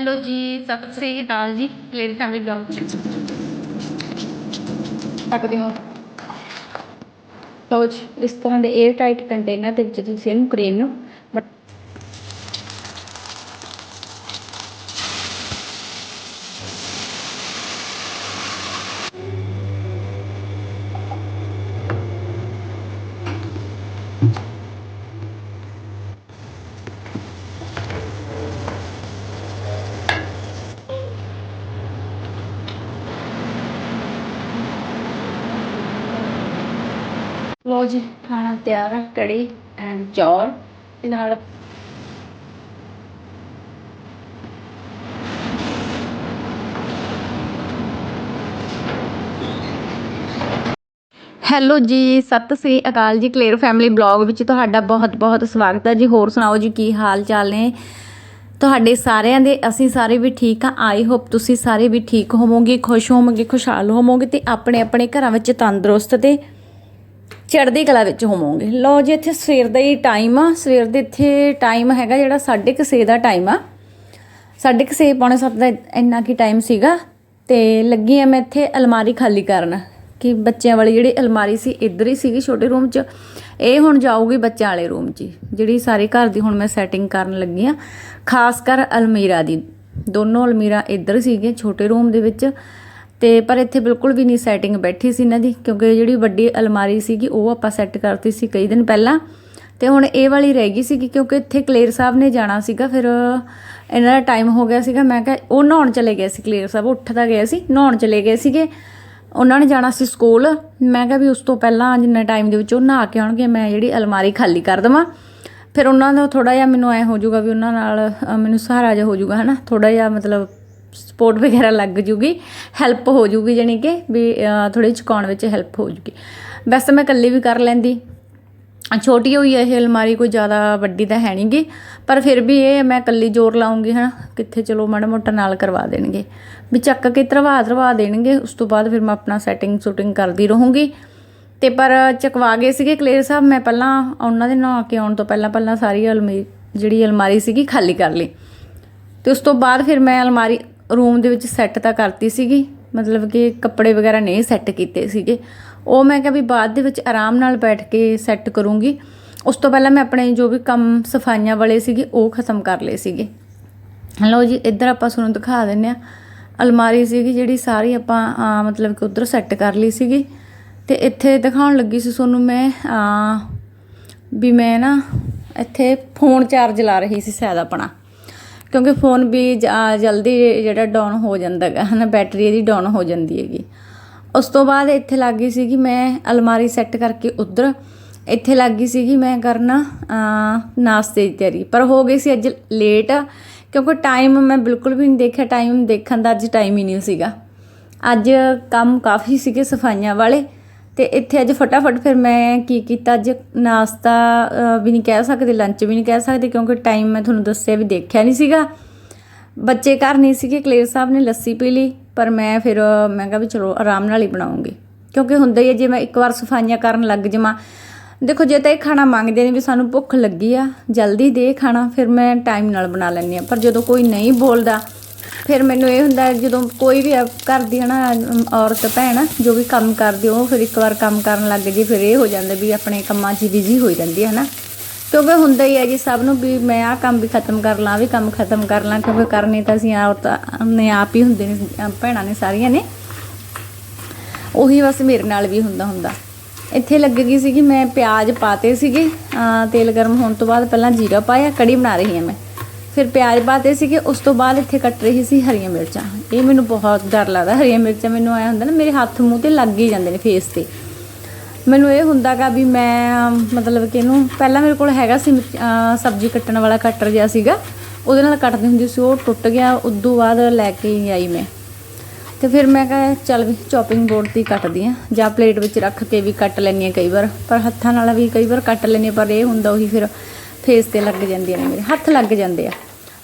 Hello ਜੀ, ਸਤਿ ਸ੍ਰੀ ਅਕਾਲ ਜੀ lady family blog ਚ। ਸਕਦੇ ਹੋ। ਜੀ, ਇਸ ਤਰ੍ਹਾਂ ਦੇ 에ਅਰ ਟਾਈਟ ਕੰਟੇਨਰ ਦੇ ਵਿੱਚ ਤੁਸੀਂ ਇਹਨੂੰ ਕਰੀਮ ਨੂੰ ਬਟ ਲਓ ਜੀ, ਖਾਣਾ ਤਿਆਰ ਹੈ ਕੜੀ ਐਂਡ ਚੌਲ। ਤੇ ਨਾਲ ਹੈਲੋ ਜੀ, ਸਤਿ ਸ੍ਰੀ ਅਕਾਲ ਜੀ ਕਲੇਅਰ ਫੈਮਿਲੀ ਬਲੌਗ ਵਿੱਚ ਤੁਹਾਡਾ ਬਹੁਤ-ਬਹੁਤ ਸਵਾਗਤ ਹੈ। ਜੀ, ਹੋਰ ਸੁਣਾਓ ਜੀ, ਕੀ ਹਾਲ ਚਾਲ ਨੇ? ਤੁਹਾਡੇ ਸਾਰਿਆਂ ਦੇ ਅਸੀਂ ਸਾਰੇ ਵੀ ਠੀਕ ਆ ਆਈ ਹੋਪ ਤੁਸੀਂ ਸਾਰੇ ਵੀ ਠੀਕ ਹੋਵੋਗੇ, ਖੁਸ਼ ਹੋਵੋਗੇ, ਖੁਸ਼ਹਾਲ ਹੋਵੋਗੇ ਤੇ ਆਪਣੇ ਆਪਣੇ ਘਰਾਂ ਵਿੱਚ ਤੰਦਰੁਸਤ ਤੇ ਚੜ੍ਹਦੀ ਕਲਾ ਵਿੱਚ ਹੋਵੋਗੇ। ਲਓ ਜੀ, ਇੱਥੇ ਸਵੇਰ ਦਾ ਹੀ ਟਾਈਮ ਆ। ਸਵੇਰ ਦੇ ਇੱਥੇ ਟਾਈਮ ਹੈਗਾ ਜਿਹੜਾ 6:30 ਦਾ ਟਾਈਮ ਆ। 6:30 ਪੌਣੇ 7 ਦਾ ਇੰਨਾ ਕੀ ਟਾਈਮ ਸੀਗਾ। ਤੇ ਲੱਗੀ ਆ ਮੈਂ ਇੱਥੇ ਅਲਮਾਰੀ ਖਾਲੀ ਕਰਨ। ਕਿ ਬੱਚਿਆਂ ਵਾਲੀ ਜਿਹੜੀ ਅਲਮਾਰੀ ਸੀ, ਇੱਧਰ ਹੀ ਸੀਗੀ ਛੋਟੇ ਰੂਮ 'ਚ। ਇਹ ਹੁਣ ਜਾਊਗੀ ਬੱਚਿਆਂ ਵਾਲੇ ਰੂਮ 'ਚ ਹੀ। ਜਿਹੜੀ ਸਾਰੇ ਘਰ ਦੀ ਹੁਣ ਮੈਂ ਸੈਟਿੰਗ ਕਰਨ ਲੱਗੀ ਆ। ਖਾਸ ਕਰ ਅਲਮੀਰਾ ਦੀ। ਦੋਨੋਂ ਅਲਮੀਰਾ ਇੱਧਰ ਸੀਗੇ ਛੋਟੇ ਰੂਮ ਦੇ ਵਿੱਚ। ਤੇ ਪਰ ਇੱਥੇ ਬਿਲਕੁਲ ਵੀ ਨਹੀਂ ਸੈਟਿੰਗ ਬੈਠੀ ਸੀ ਇਹਨਾਂ ਦੀ, ਕਿਉਂਕਿ ਜਿਹੜੀ ਵੱਡੀ ਅਲਮਾਰੀ ਸੀਗੀ, ਉਹ ਆਪਾਂ ਸੈੱਟ ਕਰਤੀ ਸੀ ਕਈ ਦਿਨ ਪਹਿਲਾਂ। ਤੇ ਹੁਣ ਇਹ ਵਾਲੀ ਰਹਿ ਗਈ ਸੀਗੀ, ਕਿਉਂਕਿ ਇੱਥੇ ਕਲੇਰ ਸਾਹਿਬ ਨੇ ਜਾਣਾ ਸੀਗਾ, ਫਿਰ ਇਹਨਾਂ ਦਾ ਟਾਈਮ ਹੋ ਗਿਆ ਸੀਗਾ। ਮੈਂ ਕਿਹਾ, ਉਹ ਨਹਾਉਣ ਚਲੇ ਗਏ ਸੀ ਕਲੇਰ ਸਾਹਿਬ, ਉੱਠਦਾ ਗਏ ਸੀ, ਨਹਾਉਣ ਚਲੇ ਗਏ ਸੀਗੇ। ਉਹਨਾਂ ਨੇ ਜਾਣਾ ਸੀ ਸਕੂਲ। ਮੈਂ ਕਿਹਾ ਵੀ ਉਸ ਤੋਂ ਪਹਿਲਾਂ ਜਿੰਨਾ ਟਾਈਮ ਦੇ ਵਿੱਚ ਉਹ ਨਹਾ ਕੇ ਆਉਣਗੇ, ਮੈਂ ਜਿਹੜੀ ਅਲਮਾਰੀ ਖਾਲੀ ਕਰ ਦੇਵਾਂ। ਫਿਰ ਉਹਨਾਂ ਦਾ ਥੋੜਾ ਜਿਹਾ ਮੈਨੂੰ ਐ ਹੋ ਜਾਊਗਾ ਵੀ ਉਹਨਾਂ ਨਾਲ ਮੈਨੂੰ ਸਹਾਰਾ ਜਿਹਾ ਹੋ ਜਾਊਗਾ, ਹਨਾ? ਥੋੜਾ ਜਿਹਾ ਮਤਲਬ ਸਪੋਰਟ ਵਗੈਰਾ ਲੱਗ ਜੂਗੀ ਹੈਲਪ ਹੋ ਜੂਗੀ ਜਾਣੀ ਕਿ ਵੀ ਥੋੜੀ ਚੁਕਾਉਣ ਵਿੱਚ ਹੈਲਪ ਹੋ ਜੂਗੀ। ਵੈਸੇ ਮੈਂ ਇਕੱਲੀ ਵੀ ਕਰ ਲੈਂਦੀ। ਛੋਟੀ ਹੋਈ ਹੈ ਇਹ ਅਲਮਾਰੀ, ਕੋਈ ਜ਼ਿਆਦਾ ਵੱਡੀ ਤਾਂ ਹੈ ਨਹੀਂਗੀ, ਪਰ ਫਿਰ ਵੀ ਇਹ ਮੈਂ ਇਕੱਲੀ ਜ਼ੋਰ ਲਾਉਂਗੀ, ਹਨਾ? ਕਿੱਥੇ ਚਲੋ ਮਾੜਾ ਮੋਟਾ ਨਾਲ ਕਰਵਾ ਦੇਣਗੇ। ਵੀ ਚੱਕ ਕੇ ਧਰਵਾ ਧਰਵਾ ਦੇਣਗੇ, ਉਸ ਤੋਂ ਬਾਅਦ ਫਿਰ ਮੈਂ ਆਪਣਾ ਸੈਟਿੰਗ ਸ਼ੂਟਿੰਗ ਕਰਦੀ ਰਹੂੰਗੀ। ਤੇ ਪਰ ਚਕਵਾ ਗਏ ਸੀਗੇ ਕਲੇਰ ਸਾਹਿਬ, ਮੈਂ ਪਹਿਲਾਂ ਉਹਨਾਂ ਦੇ ਨਹਾ ਕੇ ਆਉਣ ਤੋਂ ਪਹਿਲਾਂ ਪਹਿਲਾਂ ਸਾਰੀ ਅਲਮੀ, ਜਿਹੜੀ ਅਲਮਾਰੀ ਸੀਗੀ ਖਾਲੀ ਕਰ ਲਈ। ਤੇ ਉਸ ਤੋਂ ਬਾਅਦ ਫਿਰ ਮੈਂ ਅਲਮਾਰੀ ਰੂਮ ਦੇ ਵਿੱਚ ਸੈੱਟ ਤਾਂ ਕਰਤੀ ਸੀਗੀ, ਮਤਲਬ ਕਿ ਕੱਪੜੇ ਵਗੈਰਾ ਨਹੀਂ ਸੈੱਟ ਕੀਤੇ ਸੀਗੇ। ਉਹ ਮੈਂ ਕਿਹਾ ਵੀ ਬਾਅਦ ਦੇ ਵਿੱਚ ਆਰਾਮ ਨਾਲ ਬੈਠ ਕੇ ਸੈੱਟ ਕਰੂੰਗੀ। ਉਸ ਤੋਂ ਪਹਿਲਾਂ ਮੈਂ ਆਪਣੇ ਜੋ ਵੀ ਕੰਮ ਸਫਾਈਆਂ ਵਾਲੇ ਸੀਗੇ, ਉਹ ਖਤਮ ਕਰ ਲਏ ਸੀਗੇ। ਲਓ ਜੀ, ਇੱਧਰ ਆਪਾਂ ਤੁਹਾਨੂੰ ਦਿਖਾ ਦਿੰਨੇ ਆ ਅਲਮਾਰੀ ਸੀਗੀ ਜਿਹੜੀ ਸਾਰੀ ਆਪਾਂ ਮਤਲਬ ਕਿ ਉਧਰ ਸੈੱਟ ਕਰ ਲਈ ਸੀਗੀ। ਤੇ ਇੱਥੇ ਦਿਖਾਉਣ ਲੱਗੀ ਸੀ ਤੁਹਾਨੂੰ ਮੈਂ ਵੀ ਮੈਂ ਨਾ ਇੱਥੇ ਫੋਨ ਚਾਰਜ ਲਾ ਰਹੀ ਸੀ ਸ਼ਾਇਦ ਆਪਣਾ। ਕਿਉਂਕਿ ਫੋਨ ਵੀ ਜਲਦੀ ਜਿਹੜਾ ਡਾਊਨ ਹੋ ਜਾਂਦਾ ਹੈਗਾ ਨਾ ਬੈਟਰੀ ਇਹਦੀ ਡਾਊਨ ਹੋ ਜਾਂਦੀ ਹੈਗੀ। ਉਸ ਤੋਂ ਬਾਅਦ ਇੱਥੇ ਲੱਗ ਗਈ ਸੀਗੀ ਮੈਂ ਅਲਮਾਰੀ ਸੈੱਟ ਕਰਕੇ ਉਧਰ। ਇੱਥੇ ਲੱਗ ਗਈ ਸੀਗੀ ਮੈਂ ਕਰਨਾ ਨਾਸ਼ਤੇ ਦੀ ਤਿਆਰੀ। ਪਰ ਹੋ ਗਈ ਸੀ ਅੱਜ ਲੇਟ ਕਿਉਂਕਿ ਟਾਈਮ ਮੈਂ ਬਿਲਕੁਲ ਵੀ ਨਹੀਂ ਦੇਖਿਆ ਟਾਈਮ ਦੇਖਣ ਦਾ ਅੱਜ ਟਾਈਮ ਹੀ ਨਹੀਂ ਸੀਗਾ। ਅੱਜ ਕੰਮ ਕਾਫੀ ਸੀਗੇ ਸਫਾਈਆਂ ਵਾਲੇ। ਤੇ ਇੱਥੇ ਅੱਜ ਫਟਾਫਟ ਫਿਰ ਮੈਂ ਕੀ ਕੀਤਾ? ਅੱਜ ਨਾਸ਼ਤਾ ਵੀ ਨਹੀਂ ਕਹਿ ਸਕਦੇ ਲੰਚ ਵੀ ਨਹੀਂ ਕਹਿ ਸਕਦੇ ਕਿਉਂਕਿ ਟਾਈਮ ਮੈਂ ਤੁਹਾਨੂੰ ਦੱਸਿਆ ਵੀ ਦੇਖਿਆ ਨਹੀਂ ਸੀਗਾ। ਬੱਚੇ ਘਰ ਨਹੀਂ ਸੀਗੇ ਕਲੇਰ ਸਾਹਿਬ ਨੇ ਲੱਸੀ ਪੀ ਲਈ ਪਰ ਮੈਂ ਫਿਰ ਅਹ, ਮੈਂ ਕਿਹਾ ਵੀ ਚਲੋ ਆਰਾਮ ਨਾਲ ਹੀ ਬਣਾਉਂਗੀ। ਕਿਉਂਕਿ ਹੁੰਦਾ ਹੀ ਹੈ ਜੇ ਮੈਂ ਇੱਕ ਵਾਰ ਸਫਾਈਆਂ ਕਰਨ ਲੱਗ ਜਾਵਾਂ ਦੇਖੋ ਜੇ ਤਾਂ ਇਹ ਖਾਣਾ ਮੰਗਦੇ ਨੇ ਵੀ ਸਾਨੂੰ ਭੁੱਖ ਲੱਗੀ ਆ ਜਲਦੀ ਦੇ ਖਾਣਾ ਫਿਰ ਮੈਂ ਟਾਈਮ ਨਾਲ ਬਣਾ ਲੈਂਦੀ ਆ ਪਰ ਜਦੋਂ ਕੋਈ ਨਹੀਂ ਬੋਲਦਾ ਫਿਰ ਮੈਨੂੰ ਇਹ ਹੁੰਦਾ ਜਦੋਂ ਕੋਈ ਵੀ ਘਰ ਦੀ ਹਨਾ ਅਮ, ਔਰਤ ਭੈਣ ਜੋ ਵੀ ਕੰਮ ਕਰਦੀ ਉਹ ਫਿਰ ਇੱਕ ਵਾਰ ਕੰਮ ਕਰਨ ਲੱਗ ਜੇ ਫਿਰ ਇਹ ਹੋ ਜਾਂਦਾ ਵੀ ਆਪਣੇ ਕੰਮਾਂ 'ਚ ਬਿਜ਼ੀ ਹੋ ਜਾਂਦੀ ਹੈ ਹਨਾ। ਕਿਉਂਕਿ ਹੁੰਦਾ ਹੀ ਹੈ ਜੀ ਸਭ ਨੂੰ ਵੀ ਮੈਂ ਆਹ ਕੰਮ ਵੀ ਖਤਮ ਕਰ ਲਾਂ ਆਹ ਵੀ ਕੰਮ ਖਤਮ ਕਰ ਲਾਂ ਕਿਉਂਕਿ ਕਰਨੇ ਤਾਂ ਅਸੀਂ ਔਰਤਾਂ ਨੇ ਆਪ ਹੀ ਹੁੰਦੇ ਨੇ ਭੈਣਾਂ ਨੇ ਸਾਰੀਆਂ ਨੇ। ਉਹੀ ਬਸ ਮੇਰੇ ਨਾਲ ਵੀ ਹੁੰਦਾ ਹੁੰਦਾ। ਇੱਥੇ ਲੱਗ ਗਈ ਸੀਗੀ ਮੈਂ ਪਿਆਜ਼ ਪਾਤੇ ਸੀਗੇ ਤੇਲ ਗਰਮ ਹੋਣ ਤੋਂ ਬਾਅਦ ਪਹਿਲਾਂ ਜੀਰਾ ਪਾਇਆ ਕੜੀ ਬਣਾ ਰਹੀ ਹਾਂ ਮੈਂ। ਫਿਰ ਪਿਆਜ਼ ਪਾਤੇ ਸੀਗੇ ਉਸ ਤੋਂ ਬਾਅਦ ਇੱਥੇ ਕੱਟ ਰਹੀ ਸੀ ਹਰੀਆਂ ਮਿਰਚਾਂ। ਇਹ ਮੈਨੂੰ ਬਹੁਤ ਡਰ ਲੱਗਦਾ। ਹਰੀਆਂ ਮਿਰਚਾਂ ਮੈਨੂੰ ਆਇਆ ਹੁੰਦਾ ਨਾ ਮੇਰੇ ਹੱਥ ਮੂੰਹ ਤੇ ਲੱਗ ਹੀ ਜਾਂਦੇ ਨੇ ਫੇਸ ਤੇ। ਮੈਨੂੰ ਇਹ ਹੁੰਦਾਗਾ ਵੀ ਮੈਂ ਮਤਲਬ ਕਿ ਇਹਨੂੰ ਪਹਿਲਾਂ ਮੇਰੇ ਕੋਲ ਹੈਗਾ ਸੀ ਅਹ ਸਬਜ਼ੀ ਕੱਟਣ ਵਾਲਾ ਕਟਰ ਜਿਹਾ ਸੀਗਾ। ਉਹਦੇ ਨਾਲ ਕੱਟਦੀ ਹੁੰਦੀ ਸੀ ਉਹ ਟੁੱਟ ਗਿਆ। ਉਦੋਂ ਬਾਅਦ ਲੈ ਕੇ ਹੀ ਆਈ ਮੈਂ। ਤੇ ਫਿਰ ਮੈਂ ਕਿਹਾ ਚੱਲ ਵੀ ਚੌਪਿੰਗ ਬੋਰਡ ਤੇ ਹੀ ਕੱਟਦੀ ਆ। ਜਾਂ ਪਲੇਟ ਵਿੱਚ ਰੱਖ ਕੇ ਵੀ ਕੱਟ ਲੈਂਦੀ ਆ ਕਈ ਵਾਰ। ਪਰ ਹੱਥਾਂ ਨਾਲ ਵੀ ਕਈ ਵਾਰ ਕੱਟ ਲੈਂਦੀ ਹਾਂ, ਪਰ ਇਹ ਹੁੰਦਾ ਉਹੀ ਫਿਰ ਫੇਸ ਤੇ ਲੱਗ ਜਾਂਦੀਆਂ ਨੇ ਮੇਰੇ, ਹੱਥ ਲੱਗ ਜਾਂਦੇ ਆ।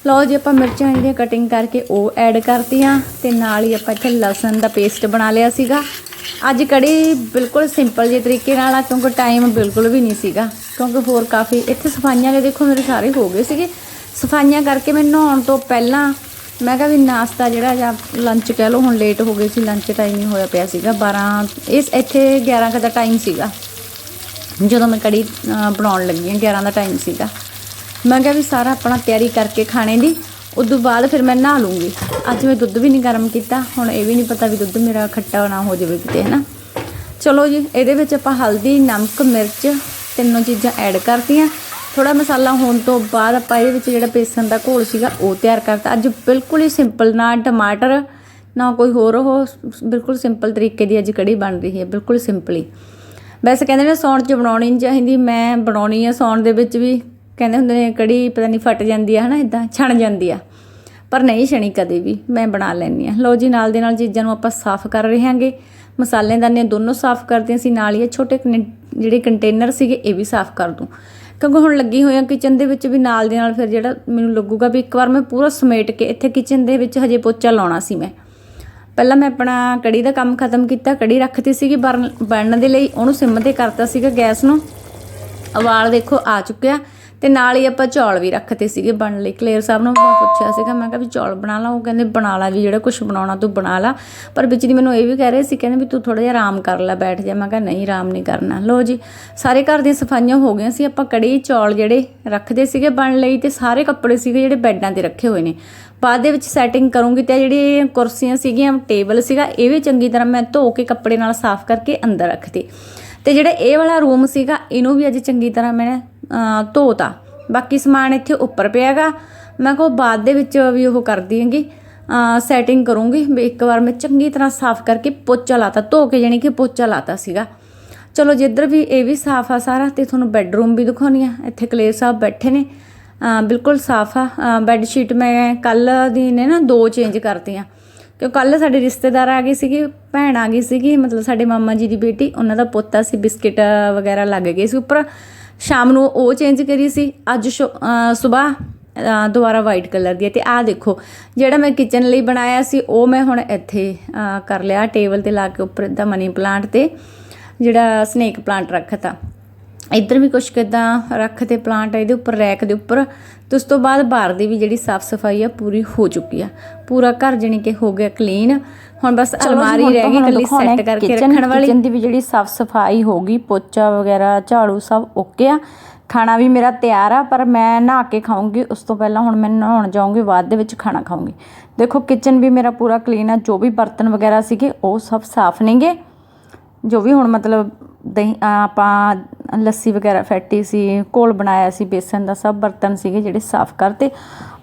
ਲਓ ਜੀ, ਆਪਾਂ ਮਿਰਚਾਂ ਜਿਹੜੀਆਂ ਕਟਿੰਗ ਕਰਕੇ ਉਹ ਐਡ ਕਰਤੀਆਂ ਤੇ ਨਾਲ ਹੀ ਆਪਾਂ ਇੱਥੇ ਲਸਣ ਦਾ ਪੇਸਟ ਬਣਾ ਲਿਆ ਸੀਗਾ। ਅੱਜ ਕੜੀ ਬਿਲਕੁਲ ਸਿੰਪਲ ਜਿਹੇ ਤਰੀਕੇ ਨਾਲ ਆ, ਕਿਉਂਕਿ ਟਾਈਮ ਬਿਲਕੁਲ ਵੀ ਨਹੀਂ ਸੀਗਾ। ਕਿਉਂਕਿ ਹੋਰ ਕਾਫੀ, ਇੱਥੇ ਸਫਾਈਆਂ ਦੇ ਦੇਖੋ ਮੇਰੇ ਸਾਰੇ ਹੋ ਗਏ ਸੀਗੇ। ਸਫਾਈਆਂ ਕਰਕੇ ਮੈਂ ਨਹਾਉਣ ਤੋਂ ਪਹਿਲਾਂ ਮੈਂ ਕਿਹਾ ਵੀ ਨਾਸ਼ਤਾ ਜਿਹੜਾ ਜਾਂ ਲੰਚ ਕਹਿ ਲਓ, ਹੁਣ ਲੇਟ ਹੋ ਗਏ ਸੀ ਲੰਚ ਟਾਈਮ ਹੀ ਹੋਇਆ ਪਿਆ ਸੀਗਾ। 12 ਇਸ ਇੱਥੇ 11 ਕੁ ਦਾ ਟਾਈਮ ਸੀਗਾ। ਜਦੋਂ ਮੈਂ ਕੜੀ ਬਣਾਉਣ ਲੱਗੀ ਹਾਂ 11 ਦਾ ਟਾਈਮ ਸੀਗਾ। ਮੈਂ ਕਿਹਾ ਵੀ ਸਾਰਾ ਆਪਣਾ ਤਿਆਰੀ ਕਰਕੇ ਖਾਣੇ ਦੀ, ਉਦੋਂ ਬਾਅਦ ਫਿਰ ਮੈਂ ਨਹਾ ਲੂੰਗੀ। ਅੱਜ ਮੈਂ ਦੁੱਧ ਵੀ ਨਹੀਂ ਗਰਮ ਕੀਤਾ, ਹੁਣ ਇਹ ਵੀ ਨਹੀਂ ਪਤਾ ਵੀ ਦੁੱਧ ਮੇਰਾ ਖੱਟਾ ਨਾ ਹੋ ਜਾਵੇ ਕਿਤੇ ਹੈ ਨਾ ਚਲੋ ਜੀ, ਇਹਦੇ ਵਿੱਚ ਆਪਾਂ ਹਲਦੀ, ਨਮਕ, ਮਿਰਚ ਤਿੰਨੋਂ ਚੀਜ਼ਾਂ ਐਡ ਕਰਤੀਆਂ। ਥੋੜਾ ਮਸਾਲਾ ਹੋਣ ਤੋਂ ਬਾਅਦ ਆਪਾਂ ਇਹਦੇ ਵਿੱਚ ਜਿਹੜਾ ਬੇਸਨ ਦਾ ਘੋਲ ਸੀਗਾ, ਉਹ ਤਿਆਰ ਕਰਤਾ। ਅੱਜ ਬਿਲਕੁਲ ਹੀ ਸਿੰਪਲ ਨਾ ਟਮਾਟਰ, ਨਾ ਕੋਈ ਹੋਰ ਉਹ, ਬਿਲਕੁਲ ਸਿੰਪਲ ਤਰੀਕੇ ਦੀ ਅੱਜ ਕੜੀ ਬਣ ਰਹੀ ਹੈ, ਬਿਲਕੁਲ ਸਿੰਪਲੀ ਵੈਸੇ ਕਹਿੰਦੇ ਨੇ ਸੌਣ 'ਚ ਬਣਾਉਣੀ ਨਹੀਂ ਚਾਹੀਦੀ, ਮੈਂ ਬਣਾਉਣੀ ਆ ਸੌਣ ਦੇ ਵਿੱਚ ਵੀ, ਕਹਿੰਦੇ ਹੁੰਦੇ ਨੇ ਕੜੀ ਪਤਾ ਨਹੀਂ ਫਟ ਜਾਂਦੀ ਆ, ਹਨਾ ਇਦਾਂ ਛਣ ਜਾਂਦੀ ਆ। ਪਰ ਨਹੀਂ ਛਣੀ ਕਦੇ ਵੀ, ਮੈਂ ਬਣਾ ਲੈਂਦੀ ਆ। ਲਓ ਜੀ, ਨਾਲ ਦੇ ਨਾਲ ਚੀਜ਼ਾਂ ਨੂੰ ਆਪਾਂ ਸਾਫ਼ ਕਰ ਰਹੇ ਹਾਂਗੇ। ਮਸਾਲੇਦਾਨੇ ਦੋਨੋਂ ਸਾਫ਼ ਕਰਦੇ ਸੀ ਨਾਲ ਹੀ ਛੋਟੇ ਕਨੇ- ਜਿਹੜੇ ਕੰਟੇਨਰ ਸੀਗੇ, ਇਹ ਵੀ ਸਾਫ਼ ਕਰ ਦੂੰ। ਕਿਉਂਕਿ ਹੁਣ ਲੱਗੀ ਹੋਈ ਆ ਕਿਚਨ ਦੇ ਵਿੱਚ ਵੀ ਨਾਲ ਦੇ ਨਾਲ ਫਿਰ ਜਿਹੜਾ ਮੈਨੂੰ ਲੱਗੂਗਾ ਵੀ ਇੱਕ ਵਾਰ ਮੈਂ ਪੂਰਾ ਸਮੇਟ ਕੇ ਇੱਥੇ ਕਿਚਨ ਦੇ ਵਿੱਚ ਹਜੇ ਪੋਚਾ ਲਾਉਣਾ ਸੀ ਮੈਂ। ਪਹਿਲਾਂ ਮੈਂ ਆਪਣਾ ਕੜੀ ਦਾ ਕੰਮ ਖਤਮ ਕੀਤਾ, ਕੜੀ ਰੱਖਤੀ ਸੀਗੀ, ਬਰਨ- ਬਣਨ ਦੇ ਲਈ ਉਹਨੂੰ ਸਿਮ ਤੇ ਕਰਤਾ ਸੀਗਾ ਗੈਸ ਨੂੰ। ਉਬਾਲ ਦੇਖੋ ਆ ਚੁੱਕਿਆ। ਤੇ ਨਾਲ ਹੀ ਆਪਾਂ ਚੌਲ ਵੀ ਰੱਖਤੇ ਸੀਗੇ ਬਣਨ ਲਈ। ਕਲੇਰ ਸਾਹਿਬ ਨੂੰ ਮੈਂ ਪੁੱਛਿਆ ਸੀਗਾ ਮੈਂ ਕਿਹਾ ਵੀ ਚੌਲ ਬਣਾ ਲਾ ਉਹ ਕਹਿੰਦੇ ਬਣਾ ਲਾ ਵੀ ਜਿਹੜਾ ਕੁਝ ਬਣਾਉਣਾ ਤੂੰ ਬਣਾ ਲਾ। ਪਰ ਵਿੱਚ ਦੀ ਮੈਨੂੰ ਇਹ ਵੀ ਕਹਿ ਰਹੇ ਸੀ ਕਹਿੰਦੇ ਵੀ ਤੂੰ ਥੋੜਾ ਜਿਹਾ ਆਰਾਮ ਕਰ ਲੈ ਬੈਠ ਜਾ। ਮੈਂ ਕਿਹਾ ਨਹੀਂ ਆਰਾਮ ਨਹੀਂ ਕਰਨਾ। ਲੋ ਜੀ ਸਾਰੇ ਘਰ ਦੀਆਂ ਸਫਾਈਆਂ ਹੋ ਗਈਆਂ ਸੀ ਆਪਾਂ ਕੜੀ ਚੌਲ ਜਿਹੜੇ ਰੱਖਦੇ ਸੀਗੇ ਬਣ ਲਈ ਤੇ ਸਾਰੇ ਕੱਪੜੇ ਸੀਗੇ ਜਿਹੜੇ ਬੈੱਡਾਂ ਤੇ ਰੱਖੇ ਹੋਏ ਨੇ। ਬਾਅਦ ਦੇ ਵਿੱਚ ਸੈਟਿੰਗ ਕਰੂੰਗੀ ਤੇ ਜਿਹੜੀ ਕੁਰਸੀਆਂ ਸੀਗੀਆਂ ਟੇਬਲ ਸੀਗਾ ਇਹ ਵੀ ਚੰਗੀ ਤਰ੍ਹਾਂ ਮੈਂ ਧੋ ਕੇ ਕੱਪੜੇ ਨਾਲ ਸਾਫ਼ ਕਰਕੇ ਅੰਦਰ ਰੱਖਤੇ। ਤੇ ਜਿਹੜਾ ਇਹ ਵਾਲਾ ਰੂਮ ਸੀਗਾ ਇਹਨੂੰ ਵੀ ਅੱਜ ਚੰਗੀ ਤਰ੍ਹਾਂ ਮੈਂ ਅਹ, ਧੋਤਾ। ਬਾਕੀ ਸਮਾਨ ਇੱਥੇ ਉੱਪਰ ਪਿਆਗਾ। ਮੈਂ ਕੋ ਬਾਅਦ ਦੇ ਵਿੱਚ ਵੀ ਉਹ ਕਰ ਦਿਆਂਗੀ ਸੈਟਿੰਗ ਕਰੂੰਗੀ ਵੀ ਇੱਕ ਵਾਰ ਮੈਂ ਚੰਗੀ ਤਰ੍ਹਾਂ ਸਾਫ਼ ਕਰਕੇ ਪੋਚਾ ਲਾਤਾ, ਧੋ ਕੇ ਜਾਣੀ ਕਿ ਪੋਚਾ ਲਾਤਾ ਸੀਗਾ। ਚਲੋ ਜਿੱਧਰ ਵੀ ਇਹ ਵੀ ਸਾਫ਼ ਆ ਸਾਰਾ ਤੇ ਤੁਹਾਨੂੰ ਬੈੱਡਰੂਮ ਵੀ ਦਿਖਾਉਣੀ ਆ। ਇੱਥੇ ਕਲੇਰ ਸਾਹਿਬ ਬੈਠੇ ਨੇ। ਬਿਲਕੁਲ ਸਾਫ਼ ਆ। ਬੈੱਡ ਸ਼ੀਟ ਮੈਂ ਕੱਲ ਦੀ ਨੇ ਨਾ ਦੋ ਚੇਂਜ ਕਰਤੀਆਂ। ਕਿਉਂ ਕੱਲ ਸਾਡੇ ਰਿਸ਼ਤੇਦਾਰ ਆ ਗਏ ਸੀਗੇ, ਭੈਣ ਆ ਗਈ ਸੀਗੀ, ਮਤਲਬ ਸਾਡੇ ਮਾਮਾ ਜੀ ਦੀ ਬੇਟੀ, ਉਹਨਾਂ ਦਾ ਪੋਤਾ ਸੀ, ਬਿਸਕਿਟ ਵਗੈਰਾ ਲੱਗ ਗਏ ਸੀ ਉੱਪਰ। ਸ਼ਾਮ ਨੂੰ ਉਹ ਚੇਂਜ ਕਰੀ ਸੀ। ਅੱਜ ਸਵੇਰ ਦੁਬਾਰਾ ਵਾਈਟ ਕਲਰ ਦੀ ਹੈ ਤੇ ਆਹ ਦੇਖੋ, ਜਿਹੜਾ ਮੈਂ ਕਿਚਨ ਲਈ ਬਣਾਇਆ ਸੀ, ਉਹ ਮੈਂ ਹੁਣ ਇੱਥੇ ਕਰ ਲਿਆ। ਟੇਬਲ ਤੇ ਲਾ ਕੇ ਉੱਪਰ ਦਾ ਮਨੀ ਪਲਾਂਟ ਤੇ, ਜਿਹੜਾ ਸਨੇਕ ਪਲਾਂਟ ਰੱਖਤਾ। ਇੱਧਰ ਵੀ ਕੁਛ ਕਿਦਾਂ ਰੱਖ ਤੇ ਪਲਾਂਟ ਇਹਦੇ ਉੱਪਰ ਰੈਕ ਦੇ ਉੱਪਰ। ਤੇ ਉਸ ਤੋਂ ਬਾਅਦ ਬਾਹਰ ਦੀ ਵੀ ਜਿਹੜੀ ਸਾਫ਼ ਸਫ਼ਾਈ ਆ ਪੂਰੀ ਹੋ ਚੁੱਕੀ ਆ। ਪੂਰਾ ਘਰ ਜਣੀ ਕਿ ਹੋ ਗਿਆ ਕਲੀਨ ਹੁਣ ਬਸ ਅਲਮਾਰੀ ਰਹਿ ਗਈ ਕੱਲੀ ਸੈੱਟ ਕਰਕੇ ਰੱਖਣ ਵਾਲੀ। ਕਿਚਨ ਦੀ ਵੀ ਜਿਹੜੀ ਸਾਫ਼ ਸਫ਼ਾਈ ਹੋ ਗਈ ਪੋਚਾ ਵਗੈਰਾ ਝਾੜੂ ਸਭ ਓਕੇ ਆ। ਖਾਣਾ ਵੀ ਮੇਰਾ ਤਿਆਰ ਆ ਪਰ ਮੈਂ ਨਹਾ ਕੇ ਖਾਊਂਗੀ। ਉਸ ਤੋਂ ਪਹਿਲਾਂ ਹੁਣ ਮੈਂ ਨਹਾਉਣ ਜਾਊਂਗੀ ਬਾਅਦ ਦੇ ਵਿੱਚ ਖਾਣਾ ਖਾਊਂਗੀ। ਦੇਖੋ ਕਿਚਨ ਵੀ ਮੇਰਾ ਪੂਰਾ ਕਲੀਨ ਆ। ਜੋ ਵੀ ਬਰਤਨ ਵਗੈਰਾ ਸੀਗੇ ਉਹ ਸਭ ਸਾਫ਼ ਨੇਗੇ। ਜੋ ਵੀ ਹੁਣ ਮਤਲਬ ਆਪਾਂ ਲੱਸੀ ਵਗੈਰਾ, ਫੈਟੀ ਸੀ, ਘੋਲ ਬਣਾਇਆ ਸੀ, ਬੇਸਨ ਦਾ ਸਭ ਬਰਤਨ ਸੀਗੇ ਜਿਹੜੇ ਸਾਫ਼ ਕਰਤੇ।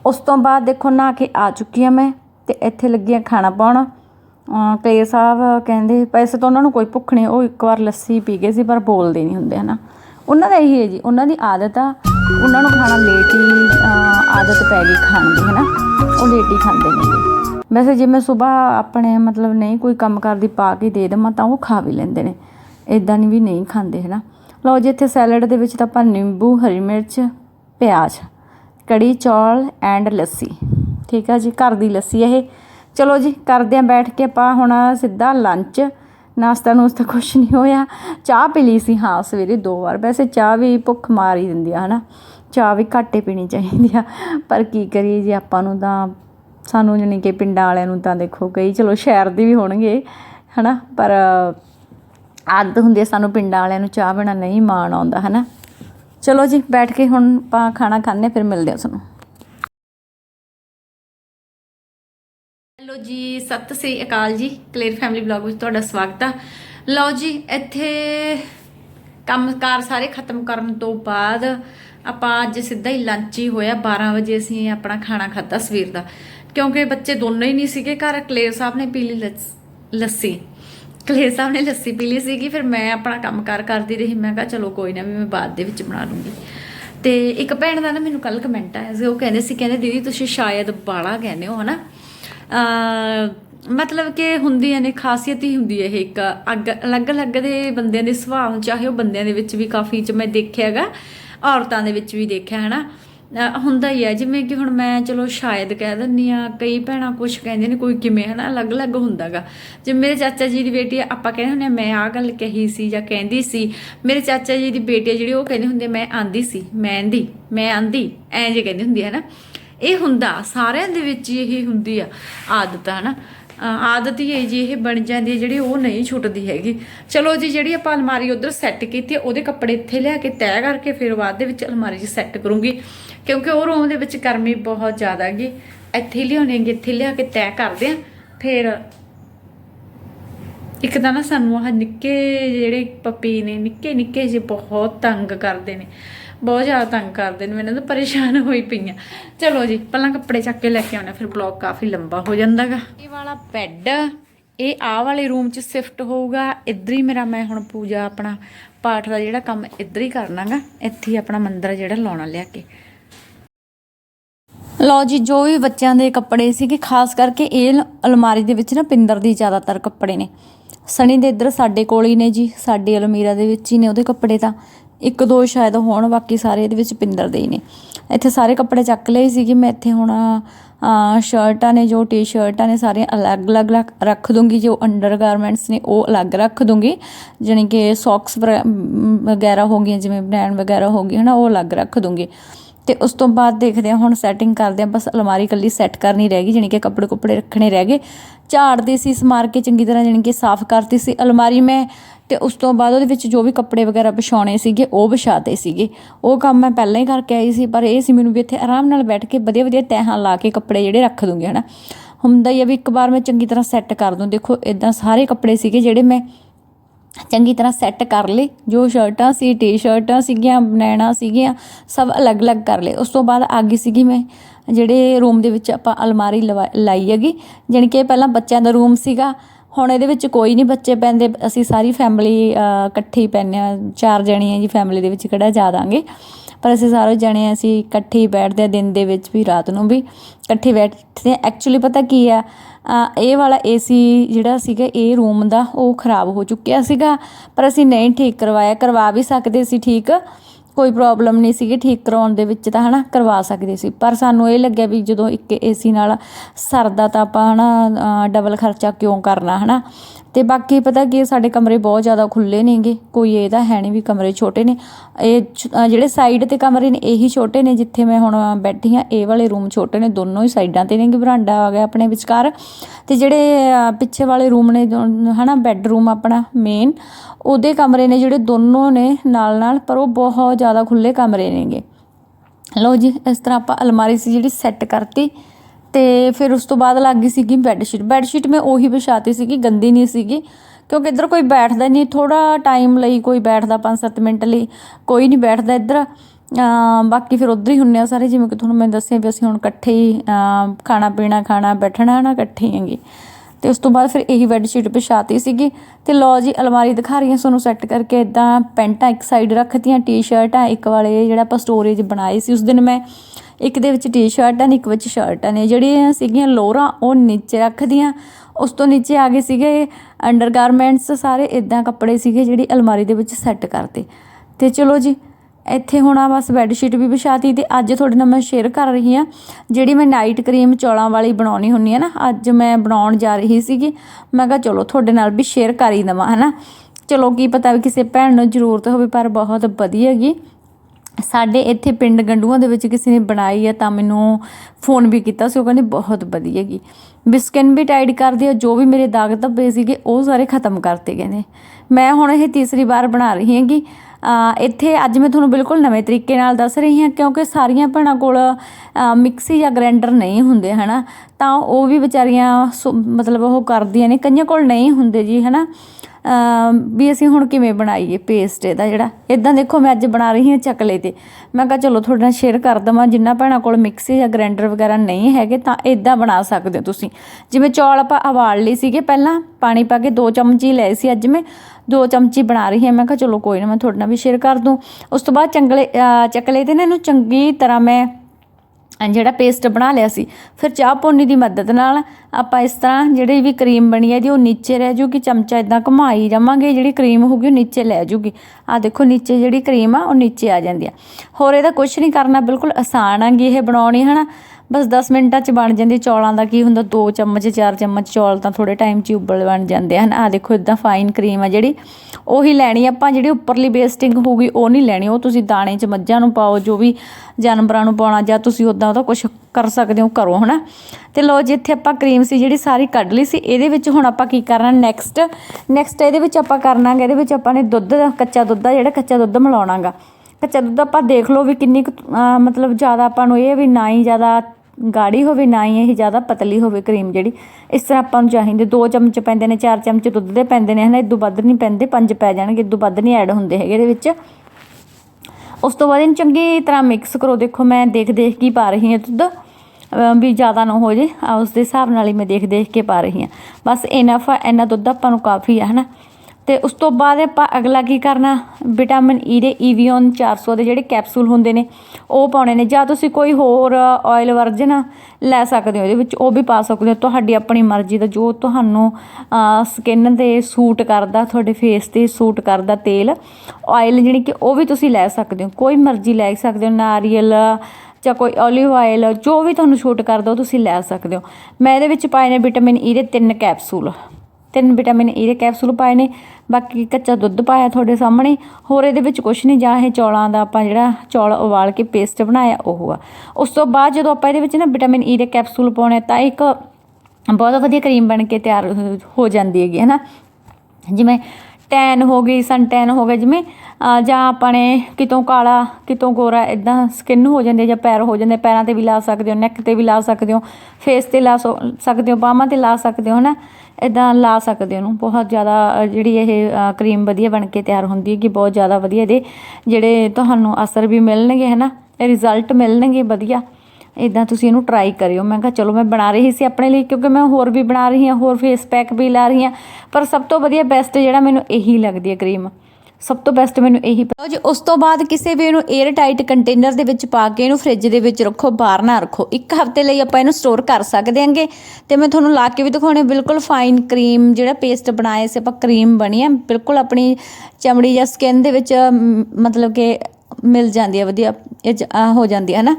ਉਸ ਤੋਂ ਬਾਅਦ ਦੇਖੋ ਨਹਾ ਕੇ ਆ ਚੁੱਕੀ ਆ ਮੈਂ ਤੇ ਇੱਥੇ ਲੱਗੀ ਆ ਖਾਣਾ ਪਾਉਣ। ਅਹ ਕਲੇਰ ਸਾਹਿਬ ਕਹਿੰਦੇ, ਪੈਸੇ ਤਾਂ ਉਹਨਾਂ ਨੂੰ ਕੋਈ ਭੁੱਖ ਨਹੀਂ, ਉਹ ਇੱਕ ਵਾਰ ਲੱਸੀ ਪੀ ਗਏ ਸੀ, ਪਰ ਬੋਲਦੇ ਨਹੀਂ ਹੁੰਦੇ ਹਨਾ। ਉਹਨਾਂ ਦਾ ਇਹੀ ਹੈ ਜੀ, ਉਹਨਾਂ ਦੀ ਆਦਤ ਆ, ਉਹਨਾਂ ਨੂੰ ਖਾਣਾ ਲੇਟ ਹੀ ਆਦਤ ਪੈ ਗਈ ਖਾਣ ਦੀ ਹਨਾ। ਉਹ ਲੇਟ ਹੀ ਖਾਂਦੇ ਨੇ। ਵੈਸੇ ਜੇ ਮੈਂ ਸਵੇਰ ਆਪਣੇ ਮਤਲਬ ਨਹੀਂ ਕੋਈ ਕੰਮ ਕਰਦੀ, ਪਾ ਕੇ ਦੇ ਦੇਵਾਂ ਤਾਂ ਉਹ ਖਾ ਵੀ ਲੈਂਦੇ ਨੇ। ਇਦਾਂ ਨਹੀਂ ਵੀ ਨਹੀਂ ਖਾਂਦੇ ਹਨਾ। ਲਓ ਜੀ, ਇੱਥੇ ਸੈਲਡ ਦੇ ਵਿੱਚ ਤਾਂ ਆਪਾਂ ਨਿੰਬੂ, ਹਰੀ ਮਿਰਚ, ਪਿਆਜ਼, ਕੜੀ, ਚੌਲ ਐਂਡ ਲੱਸੀ। ਠੀਕ ਆ ਜੀ, ਘਰ ਦੀ ਲੱਸੀ ਇਹ। ਚਲੋ ਜੀ, ਕਰਦੇ ਆ ਬੈਠ ਕੇ ਆਪਾਂ ਹੁਣ ਸਿੱਧਾ ਲੰਚ ਨਾਸ਼ਤਾ ਨੂਸਤਾ ਕੁਛ ਨਹੀਂ ਹੋਇਆ। ਚਾਹ ਪੀ ਲਈ ਸੀ, ਹਾਂ, ਸਵੇਰੇ ਦੋ ਵਾਰ। ਵੈਸੇ ਚਾਹ ਵੀ ਭੁੱਖ ਮਾਰ ਹੀ ਦਿੰਦੀ ਆ, ਹਨਾ। ਚਾਹ ਵੀ ਘੱਟੇ ਪੀਣੀ ਚਾਹੀਦੀ ਆ। ਪਰ ਕੀ ਕਰੀਏ ਜੀ, ਆਪਾਂ ਨੂੰ ਤਾਂ ਸਾਨੂੰ ਜਾਣੀ ਕਿ ਪਿੰਡਾਂ ਵਾਲਿਆਂ ਨੂੰ ਤਾਂ ਦੇਖੋ, ਕਈ ਚਲੋ ਸ਼ਹਿਰ ਦੇ ਵੀ ਹੋਣਗੇ, ਹਨਾ। ਪਰ ਆਦਤ ਹੁੰਦੀ ਹੈ ਸਾਨੂੰ ਪਿੰਡਾਂ ਵਾਲਿਆਂ ਨੂੰ ਚਾਹ ਬਿਨਾਂ ਨਹੀਂ ਮਾਣ ਆਉਂਦਾ, ਹਨਾ? ਚਲੋ ਜੀ, ਬੈਠ ਕੇ ਹੁਣ ਆਪਾਂ ਖਾਣਾ ਖਾਣੇ ਫਿਰ ਮਿਲਦੇ ਹਾਂ ਤੁਹਾਨੂੰ। ਹੈਲੋ ਜੀ, ਸਤਿ ਸ੍ਰੀ ਅਕਾਲ ਜੀ, ਕਲੇਰ ਫੈਮਿਲੀ ਵਲੌਗ ਵਿੱਚ ਤੁਹਾਡਾ ਸਵਾਗਤ ਆ। ਲਓ ਜੀ, ਇੱਥੇ ਕੰਮਕਾਰ ਸਾਰੇ ਖਤਮ ਕਰਨ ਤੋਂ ਬਾਅਦ ਆਪਾਂ ਅੱਜ ਸਿੱਧਾ ਹੀ ਲੰਚ ਹੀ ਹੋਇਆ 12 ਵਜੇ ਅਸੀਂ ਆਪਣਾ ਖਾਣਾ ਖਾਧਾ ਸਵੇਰ ਦਾ। ਕਿਉਂਕਿ ਬੱਚੇ ਦੋਨੋਂ ਹੀ ਨਹੀਂ ਸੀਗੇ ਘਰ, ਕਲੇਰ ਸਾਹਿਬ ਨੇ ਪੀ ਲਈ ਲੱਸੀ। ਲੱਸੀ ਕਲੇਰ ਸਾਹਿਬ ਨੇ ਲੱਸੀ ਪੀ ਲਈ ਸੀਗੀ, ਫਿਰ ਮੈਂ ਆਪਣਾ ਕੰਮ ਕਾਰ ਕਰਦੀ ਰਹੀ, ਮੈਂ ਕਿਹਾ ਚਲੋ ਕੋਈ ਨਾ ਵੀ ਮੈਂ ਬਾਅਦ ਦੇ ਵਿੱਚ ਬਣਾ ਲੂੰਗੀ। ਤੇ ਇੱਕ ਭੈਣ ਦਾ ਨਾ ਮੈਨੂੰ ਕੱਲ ਕਮੈਂਟ ਆਇਆ ਸੀ, ਉਹ ਕਹਿੰਦੇ ਸੀ, ਕਹਿੰਦੇ ਦੀਦੀ ਤੁਸੀਂ ਸ਼ਾਇਦ ਬਾਲਾ ਕਹਿੰਦੇ ਹੋ, ਹਨਾ? ਅਹ ਮਤਲਬ ਕਿ ਹੁੰਦੀਆਂ ਨੇ, ਖਾਸੀਅਤ ਹੀ ਹੁੰਦੀ ਹੈ ਇਹ ਇੱਕ। ਅੱਗ, ਅਲੱਗ-ਅਲੱਗ ਦੇ ਬੰਦਿਆਂ ਦੇ ਸੁਭਾਅ ਚਾਹੇ ਉਹ ਬੰਦਿਆਂ ਦੇ ਵਿੱਚ ਵੀ ਕਾਫੀ ਚ ਮੈਂ ਦੇਖਿਆਗਾ ਔਰਤਾਂ ਦੇ ਵਿੱਚ ਵੀ ਦੇਖਿਆ, ਹਨਾ? ਅਹ ਹੁੰਦਾ ਹੀ ਆ ਜਿਵੇਂ ਕਿ ਹੁਣ ਮੈਂ ਚਲੋ ਸ਼ਾਇਦ ਕਹਿ ਦਿੰਨੀ ਆ ਕਈ ਭੈਣਾਂ ਕੁਝ ਕਹਿੰਦੇ ਨੇ ਕੋਈ ਕਿਵੇਂ ਹਨਾ ਅਲੱਗ-ਅਲੱਗ ਹੁੰਦਾਗਾ। ਜੇ ਮੇਰੇ ਚਾਚਾ ਜੀ ਦੀ ਬੇਟੀ ਆ, ਆਪਾਂ ਕਹਿੰਦੇ ਹੁੰਦੇ ਆ, ਮੈਂ ਆਹ ਗੱਲ ਕਹੀ ਸੀ ਜਾਂ ਕਹਿੰਦੀ ਸੀ। ਮੇਰੇ ਚਾਚਾ ਜੀ ਦੀ ਬੇਟੀ ਆ ਜਿਹੜੀ ਉਹ ਕਹਿੰਦੇ ਹੁੰਦੇ ਮੈਂ ਆਂਦੀ ਸੀ ਮੈਂ ਆਂਦੀ ਮੈਂ ਆਂਦੀ ਐਂ ਜੇ ਕਹਿੰਦੀ ਹੁੰਦੀ ਹੈ ਨਾ ਇਹ ਹੁੰਦਾ ਸਾਰਿਆਂ ਦੇ ਵਿੱਚ ਹੀ ਇਹ ਹੁੰਦੀ ਆ ਆਦਤ ਹਨਾ। ਅ, ਆਦਤ ਹੀ ਹੈ ਜੀ ਇਹ ਬਣ ਜਾਂਦੀ ਹੈ ਜਿਹੜੀ ਉਹ ਨਹੀਂ ਛੁੱਟਦੀ ਹੈਗੀ। ਚਲੋ ਜੀ ਜਿਹੜੀ ਆਪਾਂ ਅਲਮਾਰੀ ਉਧਰ ਸੈੱਟ ਕੀਤੀ ਹੈ, ਉਹਦੇ ਕੱਪੜੇ ਇੱਥੇ ਲਿਆ ਕੇ ਤੈਅ ਕਰਕੇ ਫਿਰ ਬਾਅਦ ਦੇ ਵਿੱਚ ਅਲਮਾਰੀ 'ਚ ਸੈੱਟ ਕਰੂੰਗੀ। ਕਿਉਂਕਿ ਉਹ ਰੂਮ ਦੇ ਵਿੱਚ ਗਰਮੀ ਬਹੁਤ ਜ਼ਿਆਦਾ ਹੈਗੀ। ਇੱਥੇ ਹੀ ਲਿਆਉਣੇ ਹੈਗੇ, ਇੱਥੇ ਲਿਆ ਕੇ ਤੈਅ ਕਰਦੇ ਆ। ਫਿਰ ਇੱਕ ਤਾਂ ਨਾ ਸਾਨੂੰ ਆਹ ਨਿੱਕੇ ਜਿਹੜੇ ਪਪੀ ਨੇ, ਨਿੱਕੇ ਨਿੱਕੇ ਜਿਹੇ ਬਹੁਤ ਤੰਗ ਕਰਦੇ ਨੇ। ਬਹੁਤ ਜ਼ਿਆਦਾ ਤੰਗ ਕਰਦੇ ਨੇ, ਮੈਨੂੰ ਤਾਂ ਪਰੇਸ਼ਾਨ ਹੋਈ ਪਈਆਂ ਚਲੋ ਜੀ, ਪਹਿਲਾਂ ਕੱਪੜੇ ਚੱਕ ਕੇ ਲੈ ਕੇ ਆਉਣਾ ਫਿਰ ਬਲੌਗ ਕਾਫੀ ਲੰਬਾ ਹੋ ਜਾਂਦਾਗਾ। ਇਹ ਵਾਲਾ ਬੈੱਡ ਇਹ ਆਹ ਵਾਲੇ ਰੂਮ 'ਚ ਸ਼ਿਫਟ ਹੋਊਗਾ। ਇੱਧਰ ਹੀ ਮੇਰਾ ਮੈਂ ਹੁਣ ਪੂਜਾ ਆਪਣਾ ਪਾਠ ਦਾ ਜਿਹੜਾ ਕੰਮ ਇੱਧਰ ਹੀ ਕਰਨਾਗਾ। ਇੱਥੇ ਹੀ ਆਪਣਾ ਮੰਦਰ ਜਿਹੜਾ ਲਾਉਣਾ ਲਿਆ ਕੇ ਲਓ ਜੀ, ਜੋ ਵੀ ਬੱਚਿਆਂ ਦੇ ਕੱਪੜੇ ਸੀਗੇ, ਖਾਸ ਕਰਕੇ ਇਹ ਅਲਮਾਰੀ ਦੇ ਵਿੱਚ ਨਾ ਪਿੰਦਰ ਦੀ ਜ਼ਿਆਦਾਤਰ ਕੱਪੜੇ ਨੇ। ਸਣੀ ਦੇ ਇੱਧਰ ਸਾਡੇ ਕੋਲ ਹੀ ਨੇ ਜੀ, ਸਾਡੇ ਅਲਮੀਰਾ ਦੇ ਵਿੱਚ ਹੀ ਨੇ ਉਹਦੇ ਕੱਪੜੇ ਤਾਂ। ਇੱਕ ਦੋ ਸ਼ਾਇਦ ਹੋਣ, ਬਾਕੀ ਸਾਰੇ ਇਹਦੇ ਵਿੱਚ ਪਿੰਦਰ ਦੇ ਹੀ ਨੇ। ਇੱਥੇ ਸਾਰੇ ਕੱਪੜੇ ਚੱਕ ਲਏ ਸੀਗੇ, ਮੈਂ ਇੱਥੇ ਹੁਣ ਸ਼ਰਟਾਂ ਨੇ, ਜੋ ਟੀ-ਸ਼ਰਟਾਂ ਨੇ, ਸਾਰੀਆਂ ਅਲੱਗ-ਅਲੱਗ ਰੱਖ- ਰੱਖ ਦੂੰਗੀ। ਜੋ ਅੰਡਰ ਗਾਰਮੈਂਟਸ ਨੇ, ਉਹ ਅਲੱਗ ਰੱਖ ਦੂੰਗੀ। ਜਾਣੀ ਕਿ ਸੌਕਸ ਵਗੈਰਾ ਹੋ ਗਈਆਂ, ਜਿਵੇਂ ਬ੍ਰਾਂਡ ਵਗੈਰਾ ਹੋ ਗਈ, ਹਨਾ, ਉਹ ਅਲੱਗ ਰੱਖ ਦੂੰਗੀ। ਤੇ ਉਸ ਤੋਂ ਬਾਅਦ ਦੇਖਦੇ ਹਾਂ, ਹੁਣ ਸੈਟਿੰਗ ਕਰਦੇ ਹਾਂ, ਬਸ ਅਲਮਾਰੀ ਕੱਲੀ ਸੈੱਟ ਕਰਨੀ ਰਹਿ ਗਈ, ਜਾਣੀ ਕਿ ਕੱਪੜੇ ਕੁੱਪੜੇ ਰੱਖਣੇ ਰਹਿ ਗਏ। ਝਾੜਦੇ ਸੀ ਸਮਾਰ ਕੇ ਚੰਗੀ ਤਰ੍ਹਾਂ, ਜਾਣੀ ਕਿ ਸਾਫ਼ ਕਰਤੀ ਸੀ ਅਲਮਾਰੀ ਮੈਂ, ਤੇ ਉਸ ਤੋਂ ਬਾਅਦ ਉਹਦੇ ਵਿੱਚ ਜੋ ਵੀ ਕੱਪੜੇ ਵਗੈਰਾ ਵਿਛਾਉਣੇ ਸੀਗੇ, ਉਹ ਵਿਛਾਤੇ ਸੀਗੇ। ਉਹ ਕੰਮ ਮੈਂ ਪਹਿਲਾਂ ਹੀ ਕਰਕੇ ਆਈ ਸੀ, ਪਰ ਇਹ ਸੀ ਮੈਨੂੰ ਵੀ ਇੱਥੇ ਆਰਾਮ ਨਾਲ ਬੈਠ ਕੇ ਵਧੀਆ ਵਧੀਆ ਤੈਹਾਂ ਲਾ ਕੇ ਕੱਪੜੇ ਜਿਹੜੇ ਰੱਖ ਦੂੰਗੀ, ਹਨਾ। ਹੁੰਦਾ ਹੀ ਆ ਵੀ ਇੱਕ ਵਾਰ ਮੈਂ ਚੰਗੀ ਤਰ੍ਹਾਂ ਸੈੱਟ ਕਰ ਦੂੰ। ਦੇਖੋ ਇਦਾਂ ਸਾਰੇ ਕੱਪੜੇ ਸੀਗੇ ਜਿਹੜੇ ਮੈਂ ਚੰਗੀ ਤਰ੍ਹਾਂ ਸੈੱਟ ਕਰ ਲਏ ਜੋ ਸ਼ਰਟਾਂ ਸੀ ਟੀ-ਸ਼ਰਟਾਂ ਸੀਗੀਆਂ ਬਨੈਣਾ ਸੀਗੀਆਂ, ਸਭ ਅਲੱਗ-ਅਲੱਗ ਕਰ ਲਏ ਉਸ ਤੋਂ ਬਾਅਦ ਆ ਗਈ ਸੀਗੀ ਮੈਂ। ਜਿਹੜੇ ਰੂਮ ਦੇ ਵਿੱਚ ਆਪਾਂ ਅਲਮਾਰੀ ਲਵਾ- ਲਾਈ ਹੈਗੀ, ਜਾਣੀ ਕਿ ਪਹਿਲਾਂ ਬੱਚਿਆਂ ਦਾ ਰੂਮ ਸੀਗਾ। ਹੁਣ ਇਹਦੇ ਵਿੱਚ ਕੋਈ ਨਹੀਂ ਬੱਚੇ ਪੈਂਦੇ। ਅਸੀਂ ਸਾਰੀ ਫੈਮਿਲੀ ਇਕੱਠੇ ਹੀ ਪੈਂਦੇ ਆ ਚਾਰ ਜਣੇ ਆ ਜੀ ਫੈਮਿਲੀ ਦੇ ਵਿੱਚ ਕਿਹੜਾ ਜਾ ਦਾਂਗੇ। ਪਰ ਅਸੀਂ ਸਾਰੇ ਜਣੇ ਅਸੀਂ ਇਕੱਠੇ ਹੀ ਬੈਠਦੇ ਆ ਦਿਨ ਦੇ ਵਿੱਚ ਵੀ, ਰਾਤ ਨੂੰ ਵੀ। ਇਕੱਠੇ ਬੈਠਦੇ ਆ ਐਕਚੁਅਲੀ ਪਤਾ ਕੀ ਆ? ਇਹ ਵਾਲਾ ਏਸੀ ਜਿਹੜਾ ਸੀਗਾ, ਇਹ ਰੂਮ ਦਾ ਉਹ ਖਰਾਬ ਹੋ ਚੁੱਕਿਆ ਸੀਗਾ, ਪਰ ਅਸੀਂ ਨਹੀਂ ਠੀਕ ਕਰਵਾਇਆ, ਕਰਵਾ ਵੀ ਸਕਦੇ ਸੀ ਠੀਕ, ਕੋਈ ਪ੍ਰੋਬਲਮ ਨਹੀਂ ਸੀਗੀ, ਠੀਕ ਕਰਾਉਣ ਦੇ ਵਿੱਚ ਤਾਂ ਹਨਾ ਕਰਵਾ ਸਕਦੇ ਸੀ। ਪਰ ਸਾਨੂੰ ਇਹ ਲੱਗਿਆ ਵੀ ਜਦੋਂ ਇੱਕ ਏਸੀ ਨਾਲ ਸਰਦਾ ਤਾਂ ਆਪਾਂ ਹਨਾ ਡਬਲ ਖਰਚਾ ਕਿਉਂ ਕਰਨਾ ਹਨਾ? ਤੇ ਬਾਕੀ ਪਤਾ ਕੀ ਸਾਡੇ ਕਮਰੇ ਬਹੁਤ ਜ਼ਿਆਦਾ ਖੁੱਲੇ ਨੇਗੇ। ਕੋਈ ਇਹ ਤਾਂ ਹੈ ਨਹੀਂ ਵੀ ਕਮਰੇ ਛੋਟੇ ਨੇ। ਇਹ ਛ- ਜਿਹੜੇ ਸਾਈਡ ਤੇ ਕਮਰੇ ਨੇ ਇਹੀ ਛੋਟੇ ਨੇ ਜਿੱਥੇ ਮੈਂ ਹੁਣ ਬੈਠੀ ਹਾਂ ਇਹ ਵਾਲੇ ਰੂਮ ਛੋਟੇ ਨੇ ਦੋਨੋਂ ਹੀ ਸਾਈਡਾਂ ਤੇ ਨੇਗੇ ਬਰਾਂਡਾ ਆ ਗਿਆ ਆਪਣੇ ਵਿਚਕਾਰ। ਤੇ ਜਿਹੜੇ ਪਿੱਛੇ ਵਾਲੇ ਰੂਮ ਨੇ ਜੋ, ਹਨਾ ਬੈੱਡਰੂਮ ਆਪਣਾ ਮੇਨ ਉਹਦੇ ਕਮਰੇ ਨੇ ਜਿਹੜੇ ਦੋਨੋਂ ਨੇ ਨਾਲ ਨਾਲ ਪਰ ਉਹ ਬਹੁਤ ਜ਼ਿਆਦਾ ਖੁੱਲੇ ਕਮਰੇ ਨੇਗੇ। ਲਓ ਜੀ ਇਸ ਤਰ੍ਹਾਂ ਆਪਾਂ ਅਲਮਾਰੀ ਸੀ ਜਿਹੜੀ ਸੈੱਟ ਕਰਤੀ। ਤੇ ਫਿਰ ਉਸ ਤੋਂ ਬਾਅਦ ਲੱਗ ਗਈ ਸੀਗੀ ਬੈੱਡਸ਼ੀਟ ਬੈੱਡਸ਼ੀਟ ਮੈਂ ਉਹੀ ਵਿਛਾਤੀ ਸੀਗੀ, ਗੰਦੀ ਨਹੀਂ ਸੀਗੀ, ਕਿਉਂਕਿ ਇੱਧਰ ਕੋਈ ਬੈਠਦਾ ਨਹੀਂ ਥੋੜਾ ਟਾਈਮ ਲਈ ਕੋਈ ਬੈਠਦਾ 5-7 ਮਿੰਟ ਲਈ, ਕੋਈ ਨਹੀਂ ਬੈਠਦਾ ਇੱਧਰ। ਬਾਕੀ ਫਿਰ ਉੱਧਰ ਹੀ ਹੁੰਨੇ ਆ ਸਾਰੇ, ਜਿਵੇਂ ਕਿ ਤੁਹਾਨੂੰ ਮੈਂ ਦੱਸਿਆ ਵੀ ਅਸੀਂ ਹੁਣ ਇਕੱਠੇ ਹੀ ਖਾਣਾ ਪੀਣਾ ਖਾਣਾ ਬੈਠਣਾ ਨਾ ਇਕੱਠੇ ਹੀ ਹੈਗੇ। ਤੇ ਉਸ ਤੋਂ ਬਾਅਦ ਫਿਰ ਇਹੀ ਬੈੱਡ ਸ਼ੀਟ ਵਿਛਾਤੀ ਸੀਗੀ। ਤੇ ਲਓ ਜੀ, ਅਲਮਾਰੀ ਦਿਖਾ ਰਹੀ ਹਾਂ ਤੁਹਾਨੂੰ ਸੈੱਟ ਕਰਕੇ ਇਦਾਂ ਪੈਂਟਾਂ ਇੱਕ ਸਾਈਡ ਰੱਖਤੀਆਂ ਟੀ-ਸ਼ਰਟਾਂ ਇੱਕ ਵਾਲੇ ਜਿਹੜਾ ਆਪਾਂ ਸਟੋਰੇਜ ਬਣਾਏ ਸੀ ਉਸ ਦਿਨ ਮੈਂ, ਇੱਕ ਦੇ ਵਿੱਚ ਟੀ-ਸ਼ਰਟਾਂ ਨੇ ਇੱਕ ਵਿੱਚ ਸ਼ਰਟਾਂ ਨੇ ਜਿਹੜੀਆਂ ਸੀਗੀਆਂ ਲੋਰਾਂ, ਉਹ ਨੀਚੇ ਰੱਖਦੀਆਂ ਉਸ ਤੋਂ ਨੀਚੇ ਆ ਗਏ ਸੀਗੇ ਅੰਡਰਗਾਰਮੈਂਟਸ ਸਾਰੇ ਇਦਾਂ ਕੱਪੜੇ ਸੀਗੇ ਜਿਹੜੀ ਅਲਮਾਰੀ ਦੇ ਵਿੱਚ ਸੈੱਟ ਕਰਦੇ ਤੇ ਚਲੋ ਜੀ ਇੱਥੇ ਹੁਣ ਆ ਬਸ ਬੈੱਡ ਸ਼ੀਟ ਵੀ ਵਿਛਾਤੀ ਤੇ ਅੱਜ ਤੁਹਾਡੇ ਨਾਲ ਮੈਂ ਸ਼ੇਅਰ ਕਰ ਰਹੀ ਹਾਂ, ਜਿਹੜੀ ਮੈਂ ਨਾਈਟ ਕਰੀਮ ਚੌਲਾਂ ਵਾਲੀ ਬਣਾਉਣੀ ਹੁੰਨੀ ਹੈ ਨਾ, ਅੱਜ ਮੈਂ ਬਣਾਉਣ ਜਾ ਰਹੀ ਸੀਗੀ। ਮੈਂ ਕਿਹਾ ਚਲੋ ਤੁਹਾਡੇ ਨਾਲ ਵੀ ਸ਼ੇਅਰ ਕਰ ਹੀ ਦੇਵਾਂ, ਹਨਾ। ਚਲੋ ਕੀ ਪਤਾ ਵੀ ਕਿਸੇ ਭੈਣ ਨੂੰ ਜ਼ਰੂਰਤ ਹੋਵੇ, ਪਰ ਬਹੁਤ ਵਧੀਆ ਹੈਗੀ ਸਾਡੇ ਇੱਥੇ ਪਿੰਡ ਗੰਡੂਆਂ ਦੇ ਵਿੱਚ ਕਿਸੇ ਨੇ ਬਣਾਈ ਹੈ ਤਾਂ ਮੈਨੂੰ ਫੋਨ ਵੀ ਕੀਤਾ ਸੀ, ਉਹ ਕਹਿੰਦੇ ਬਹੁਤ ਵਧੀਆ ਹੈਗੀ ਬਿਸਕਿਨ ਵੀ ਟਾਈਟ ਕਰਦੀ ਆ, ਜੋ ਵੀ ਮੇਰੇ ਦਾਗ ਧੱਬੇ ਸੀਗੇ, ਉਹ ਸਾਰੇ ਖਤਮ ਕਰਤੇ ਗਏ ਨੇ। ਮੈਂ ਹੁਣ ਇਹ ਤੀਸਰੀ ਵਾਰ ਬਣਾ ਰਹੀ ਹਾਂਗੀ ਇੱਥੇ ਅੱਜ ਮੈਂ ਤੁਹਾਨੂੰ ਬਿਲਕੁਲ ਨਵੇਂ ਤਰੀਕੇ ਨਾਲ ਦੱਸ ਰਹੀ ਹਾਂ, ਕਿਉਂਕਿ ਸਾਰੀਆਂ ਭੈਣਾਂ ਕੋਲ ਮਿਕਸੀ ਜਾਂ ਗ੍ਰੈਂਡਰ ਨਹੀਂ ਹੁੰਦੇ, ਹਨਾ? ਤਾਂ ਉਹ ਵੀ ਵਿਚਾਰੀਆਂ ਸੁ- ਮਤਲਬ ਉਹ ਕਰਦੀਆਂ ਨੇ, ਕਈਆਂ ਕੋਲ ਨਹੀਂ ਹੁੰਦੇ ਜੀ, ਹਨਾ? ਅਮ ਵੀ ਅਸੀਂ ਹੁਣ ਕਿਵੇਂ ਬਣਾਈਏ ਪੇਸਟ ਇਹਦਾ ਜਿਹੜਾ। ਇਦਾਂ ਦੇਖੋ ਮੈਂ ਅੱਜ ਬਣਾ ਰਹੀ ਹਾਂ ਚਕਲੇ ਤੇ। ਮੈਂ ਕਿਹਾ ਚਲੋ ਤੁਹਾਡੇ ਨਾਲ ਸ਼ੇਅਰ ਕਰ ਦਵਾਂ। ਜਿੰਨਾ ਭੈਣਾਂ ਕੋਲ ਮਿਕਸੀ ਜਾਂ ਗ੍ਰਾਈਂਡਰ ਵਗੈਰਾ ਨਹੀਂ ਹੈਗੇ ਤਾਂ ਇਦਾਂ ਬਣਾ ਸਕਦੇ ਹੋ ਤੁਸੀਂ। ਜਿਵੇਂ ਚੌਲ ਆਪਾਂ ਉਬਾਲ ਲਈ ਸੀਗੇ ਪਹਿਲਾਂ ਪਾਣੀ ਪਾ ਕੇ ਦੋ ਚਮਚੀ ਲਏ ਸੀ ਅੱਜ ਮੈਂ। ਦੋ ਚਮਚੀ ਬਣਾ ਰਹੀ ਹਾਂ। ਮੈਂ ਕਿਹਾ ਚਲੋ ਕੋਈ ਨਾ ਮੈਂ ਤੁਹਾਡੇ ਨਾਲ ਵੀ ਸ਼ੇਅਰ ਕਰ ਦੂੰ। ਉਸ ਤੋਂ ਬਾਅਦ ਚੰਗਲੇ ਅ, ਚਕਲੇ ਤੇ ਨਾ ਇਹਨੂੰ ਚੰਗੀ ਤਰ੍ਹਾਂ ਮੈਂ ਜਿਹੜਾ ਪੇਸਟ ਬਣਾ ਲਿਆ ਸੀ, ਫਿਰ ਚਾਹ ਪੋਨੀ ਦੀ ਮਦਦ ਨਾਲ ਆਪਾਂ ਇਸ ਤਰ੍ਹਾਂ ਜਿਹੜੀ ਵੀ ਕਰੀਮ ਬਣੀ ਹੈ ਜੀ ਉਹ ਨੀਚੇ ਰਹਿ ਜੂਗੀ, ਚਮਚਾ ਇਦਾਂ ਘੁਮਾਈ ਜਾਵਾਂਗੇ, ਜਿਹੜੀ ਕਰੀਮ ਹੋਊਗੀ ਉਹ ਨੀਚੇ ਲੈ ਜੂਗੀ। ਆ ਦੇਖੋ, ਨੀਚੇ ਜਿਹੜੀ ਕਰੀਮ ਆ, ਉਹ ਨੀਚੇ ਆ ਜਾਂਦੀ ਆ। ਹੋਰ ਇਹਦਾ ਕੁਝ ਨਹੀਂ ਕਰਨਾ, ਬਿਲਕੁਲ ਆਸਾਨ ਆਂਗੀ ਇਹ ਬਣਾਉਣੀ, ਹਨਾ? ਬਸ 10 ਮਿੰਟਾਂ 'ਚ ਬਣ ਜਾਂਦੀ ਚੌਲਾਂ ਦਾ ਕੀ ਹੁੰਦਾ 2 ਚਮਚ 4 ਚਮਚ ਚੌਲ ਤਾਂ ਥੋੜੇ ਟਾਈਮ 'ਚ ਹੀ ਉਬਲ ਬਣ ਜਾਂਦੇ ਹਨ। ਆ ਦੇਖੋ ਇਦਾਂ ਫਾਈਨ ਕਰੀਮ ਆ ਜਿਹੜੀ ਉਹੀ ਲੈਣੀ ਆਪਾਂ ਜਿਹੜੀ ਉੱਪਰਲੀ ਬੇਸਟਿੰਗ ਹੋਊਗੀ ਉਹ ਨਹੀਂ ਲੈਣੀ। ਉਹ ਤੁਸੀਂ ਦਾਣੇ 'ਚ ਮੱਝਾਂ ਨੂੰ ਪਾਓ ਜੋ ਵੀ ਜਾਨਵਰਾਂ ਨੂੰ ਪਾਉਣਾ ਜਾਂ ਤੁਸੀਂ ਉਦਾਂ ਉਹਦਾ ਕੁਝ ਕਰ ਸਕਦੇ ਹੋ ਕਰੋ ਹਨਾ। ਤੇ ਲੋ ਜਿੱਥੇ ਆਪਾਂ ਕਰੀਮ ਸੀ ਜਿਹੜੀ ਸਾਰੀ ਕੱਢ ਲਈ ਸੀ। ਇਹਦੇ ਵਿੱਚ ਹੁਣ ਆਪਾਂ ਕੀ ਕਰਨਾ ਨੈਕਸਟ ਨੈਕਸਟ ਇਹਦੇ ਵਿੱਚ ਆਪਾਂ ਕਰਨਾਗੇ ਇਹਦੇ ਵਿੱਚ ਆਪਾਂ ਨੇ ਦੁੱਧ ਕੱਚਾ ਦੁੱਧ ਆ ਜਿਹੜਾ ਕੱਚਾ ਦੁੱਧ ਮਿਲਾਉਣਾਗਾ। ਕੱਚਾ ਦੁੱਧ ਆਪਾਂ ਦੇਖ ਲਓ ਵੀ ਕਿੰਨੀ ਕੁ, ਮਤਲਬ ਜ਼ਿਆਦਾ ਆਪਾਂ ਨੂੰ ਇਹ ਵੀ ਨਾ ਹੀ ਜ਼ਿਆਦਾ ਗਾੜੀ ਹੋਵੇ, ਨਾ ਹੀ ਇਹ ਜ਼ਿਆਦਾ ਪਤਲੀ ਹੋਵੇ ਕਰੀਮ ਜਿਹੜੀ, ਇਸ ਤਰ੍ਹਾਂ ਆਪਾਂ ਨੂੰ ਚਾਹੀਦੀ, ਦੋ ਚਮਚ ਪੈਂਦੇ ਨੇ, ਚਾਰ ਚਮਚ ਦੁੱਧ ਦੇ ਪੈਂਦੇ ਨੇ, ਹਨਾ ਇਦੋਂ ਵੱਧ ਨਹੀਂ ਪੈਂਦੇ, ਪੰਜ ਪੈ ਜਾਣਗੇ ਇਦੋਂ ਵੱਧ ਨਹੀਂ ਐਡ ਹੁੰਦੇ ਹੈਗੇ ਇਹਦੇ ਵਿੱਚ। ਉਸ ਤੋਂ ਬਾਅਦ ਇਹਨੂੰ ਚੰਗੀ ਤਰ੍ਹਾਂ ਮਿਕਸ ਕਰੋ, ਦੇਖੋ ਮੈਂ ਦੇਖ ਦੇਖ ਕੇ ਪਾ ਰਹੀ ਹਾਂ ਦੁੱਧ, ਅਹ ਵੀ ਜ਼ਿਆਦਾ ਨਾ ਹੋ ਜੇ ਆ ਉਸ ਦੇ ਹਿਸਾਬ ਨਾਲ ਹੀ ਮੈਂ ਦੇਖ ਦੇਖ ਕੇ ਪਾ ਰਹੀ ਹਾਂ। ਬਸ ਇਨਫ ਆ, ਇੰਨਾ ਦੁੱਧ ਆਪਾਂ ਨੂੰ ਕਾਫੀ ਆ, ਹਨਾ। ਤੇ ਉਸ ਤੋਂ ਬਾਅਦ ਆਪਾਂ ਅਗਲਾ ਕੀ ਕਰਨਾ? ਵਿਟਾਮਿਨ ਈ e ਦੇ ਈਵੀਓਨ 400 ਦੇ ਜਿਹੜੇ ਕੈਪਸੂਲ ਹੁੰਦੇ ਨੇ, ਉਹ ਪਾਉਣੇ ਨੇ। ਜਾਂ ਤੁਸੀਂ ਕੋਈ ਹੋਰ ਆਇਲ ਵਰਜਨ ਲੈ ਸਕਦੇ ਹੋ, ਇਹਦੇ ਵਿੱਚ ਉਹ ਵੀ ਪਾ ਸਕਦੇ ਹੋ। ਤੁਹਾਡੀ ਆਪਣੀ ਮਰਜ਼ੀ ਦਾ ਜੋ ਤੁਹਾਨੂੰ ਸਕਿਨ ਦੇ ਸੂਟ ਕਰਦਾ, ਤੁਹਾਡੇ ਫੇਸ ਤੇ ਸੂਟ ਕਰਦਾ ਤੇਲ ਆਇਲ ਜਿਹੜੀ ਕਿ ਉਹ ਵੀ ਤੁਸੀਂ ਲੈ ਸਕਦੇ ਹੋ। ਕੋਈ ਮਰਜ਼ੀ ਲੈ ਸਕਦੇ ਹੋ, ਨਾਰੀਅਲ ਜਾਂ ਕੋਈ ਓਲੀਵ ਆਇਲ ਜੋ ਵੀ ਤੁਹਾਨੂੰ ਸ਼ੂਟ ਕਰਦਾ, ਉਹ ਤੁਸੀਂ ਲੈ ਸਕਦੇ ਹੋ। ਮੈਂ ਇਹਦੇ ਵਿੱਚ ਪਾਏ ਨੇ ਵਿਟਾਮਿਨ ਈ e ਦੇ ਤਿੰਨ ਕੈਪਸੂਲ ਤਿੰਨ ਵਿਟਾਮਿਨ ਈ ਦੇ ਕੈਪਸੂਲ ਪਾਏ ਨੇ, ਬਾਕੀ ਕੱਚਾ ਦੁੱਧ ਪਾਇਆ ਤੁਹਾਡੇ ਸਾਹਮਣੇ। ਹੋਰ ਇਹਦੇ ਵਿੱਚ ਕੁਝ ਨਹੀਂ, ਜਾਂ ਇਹ ਚੌਲਾਂ ਦਾ ਆਪਾਂ ਜਿਹੜਾ ਚੌਲ ਉਬਾਲ ਕੇ ਪੇਸਟ ਬਣਾਇਆ, ਉਹ ਆ ਉਸ ਤੋਂ ਬਾਅਦ ਜਦੋਂ ਆਪਾਂ ਇਹਦੇ ਵਿੱਚ ਨਾ ਵਿਟਾਮਿਨ ਈ ਦੇ ਕੈਪਸੂਲ ਪਾਉਣੇ ਤਾਂ ਇੱਕ ਬਹੁਤ ਵਧੀਆ ਕਰੀਮ ਬਣ ਕੇ ਤਿਆਰ ਹੋ- ਜਾਂਦੀ ਹੈਗੀ ਹੈ ਨਾ ਜਿਵੇਂ ਟੈਨ ਹੋ ਗਈ ਸਨ ਟੈਨ ਹੋ ਗਿਆ, ਜਿਵੇਂ ਜਾਂ ਆਪਣੇ ਕਿਤੋਂ ਕਾਲਾ, ਕਿਤੋਂ ਗੋਰਾ ਇੱਦਾਂ ਸਕਿਨ ਹੋ ਜਾਂਦੀ ਹੈ ਜਾਂ ਪੈਰ ਹੋ ਜਾਂਦੇ ਪੈਰਾਂ ਤੇ ਵੀ ਲਾ ਸਕਦੇ ਹੋ ਨੈਕ ਤੇ ਵੀ ਲਾ ਸਕਦੇ ਹੋ ਫੇਸ ਤੇ ਲਾ ਸੋ- ਸਕਦੇ ਹੋ, ਬਾਹਾਂ ਤੇ ਲਾ ਸਕਦੇ ਹੋ ਹੈ ਨਾ ਇੱਦਾਂ ਲਾ ਸਕਦੇ ਹੋ ਉਹਨੂੰ ਬਹੁਤ ਜ਼ਿਆਦਾ ਜਿਹੜੀ ਇਹ ਕਰੀਮ ਵਧੀਆ ਬਣ ਕੇ ਤਿਆਰ ਹੁੰਦੀ ਹੈ ਕਿ ਬਹੁਤ ਜ਼ਿਆਦਾ ਵਧੀਆ ਇਹਦੇ ਜਿਹੜੇ ਤੁਹਾਨੂੰ ਅਸਰ ਵੀ ਮਿਲਣਗੇ ਹੈ ਨਾ ਰਿਜ਼ਲਟ ਮਿਲਣਗੇ ਵਧੀਆ। ਇਦਾਂ ਤੁਸੀਂ ਇਹਨੂੰ ਟਰਾਈ ਕਰਿਓ। ਮੈਂ ਕਿਹਾ, ਚਲੋ ਮੈਂ ਬਣਾ ਰਹੀ ਸੀ ਆਪਣੇ ਲਈ, ਕਿਉਂਕਿ ਮੈਂ ਹੋਰ ਵੀ ਬਣਾ ਰਹੀ ਹਾਂ, ਹੋਰ ਫੇਸ ਪੈਕ ਵੀ ਲਾ ਰਹੀ ਹਾਂ, ਪਰ ਸਭ ਤੋਂ ਵਧੀਆ ਬੈਸਟ ਜਿਹੜਾ ਮੈਨੂੰ ਇਹੀ ਲੱਗਦੀ ਹੈ ਕਰੀਮ ਸਭ ਤੋਂ ਬੈਸਟ ਮੈਨੂੰ ਇਹੀ ਜੀ, ਉਸ ਤੋਂ ਬਾਅਦ ਕਿਸੇ ਵੀ ਇਹਨੂੰ 에ਅਰ ਟਾਈਟ ਕੰਟੇਨਰ ਦੇ ਵਿੱਚ ਪਾ ਕੇ ਇਹਨੂੰ ਫ੍ਰਿਜ ਦੇ ਵਿੱਚ ਰੱਖੋ, ਬਾਹਰ ਨਾ ਰੱਖੋ। ਇੱਕ ਹਫ਼ਤੇ ਲਈ ਆਪਾਂ ਇਹਨੂੰ ਸਟੋਰ ਕਰ ਸਕਦੇ ਹਾਂਗੇ। ਤੇ ਮੈਂ ਤੁਹਾਨੂੰ ਲਾ ਕੇ ਵੀ ਦਿਖਾਉਣੇ ਬਿਲਕੁਲ ਫਾਈਨ ਕਰੀਮ ਜਿਹੜਾ ਪੇਸਟ ਬਣਾਇਆ ਸੀ, ਆਪਾਂ ਕਰੀਮ ਬਣੀ ਹੈ। ਬਿਲਕੁਲ ਆਪਣੀ ਚਮੜੀ ਜਾਂ ਸਕਿਨ ਦੇ ਵਿੱਚ ਮਤਲਬ ਕਿ ਮਿਲ ਜਾਂਦੀ ਹੈ, ਵਧੀਆ, ਇਹ ਹੋ ਜਾਂਦੀ ਹੈ ਨਾ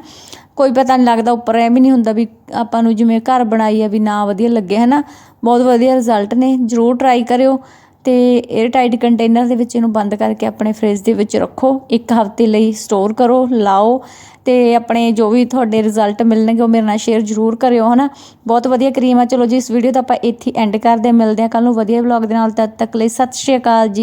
ਕੋਈ ਪਤਾ ਨਹੀਂ ਲੱਗਦਾ, ਉੱਪਰ ਐ ਵੀ ਨਹੀਂ ਹੁੰਦਾ ਵੀ ਆਪਾਂ ਨੂੰ ਜਿਵੇਂ ਘਰ ਬਣਾਈ ਆ ਵੀ ਨਾ ਵਧੀਆ ਲੱਗੇ ਹੈ ਨਾ ਬਹੁਤ ਵਧੀਆ ਰਿਜ਼ਲਟ ਨੇ, ਜਰੂਰ ਟਰਾਈ ਕਰਿਓ। ਤੇ 에ਅਰ ਟਾਈਟ ਕੰਟੇਨਰ ਦੇ ਵਿੱਚ ਇਹਨੂੰ ਬੰਦ ਕਰਕੇ ਆਪਣੇ ਫ੍ਰਿਜ ਦੇ ਵਿੱਚ ਰੱਖੋ। ਇੱਕ ਹਫ਼ਤੇ ਲਈ ਸਟੋਰ ਕਰੋ, ਲਾਓ ਤੇ ਆਪਣੇ ਜੋ ਵੀ ਤੁਹਾਡੇ ਰਿਜ਼ਲਟ ਮਿਲਣਗੇ ਉਹ ਮੇਰੇ ਨਾਲ ਸ਼ੇਅਰ ਜਰੂਰ ਕਰਿਓ, ਹਨਾ? ਬਹੁਤ ਵਧੀਆ ਕਰੀਮ ਆ। ਚਲੋ ਜੀ, ਇਸ ਵੀਡੀਓ ਦਾ ਆਪਾਂ ਇੱਥੇ ਐਂਡ ਕਰਦੇ ਮਿਲਦੇ ਹਾਂ ਕੱਲ ਨੂੰ ਵਧੀਆ ਵਲੌਗ ਦੇ ਨਾਲ। ਤਦ ਤੱਕ ਲਈ ਸਤਿ ਸ਼੍ਰੀ ਅਕਾਲ ਜੀ।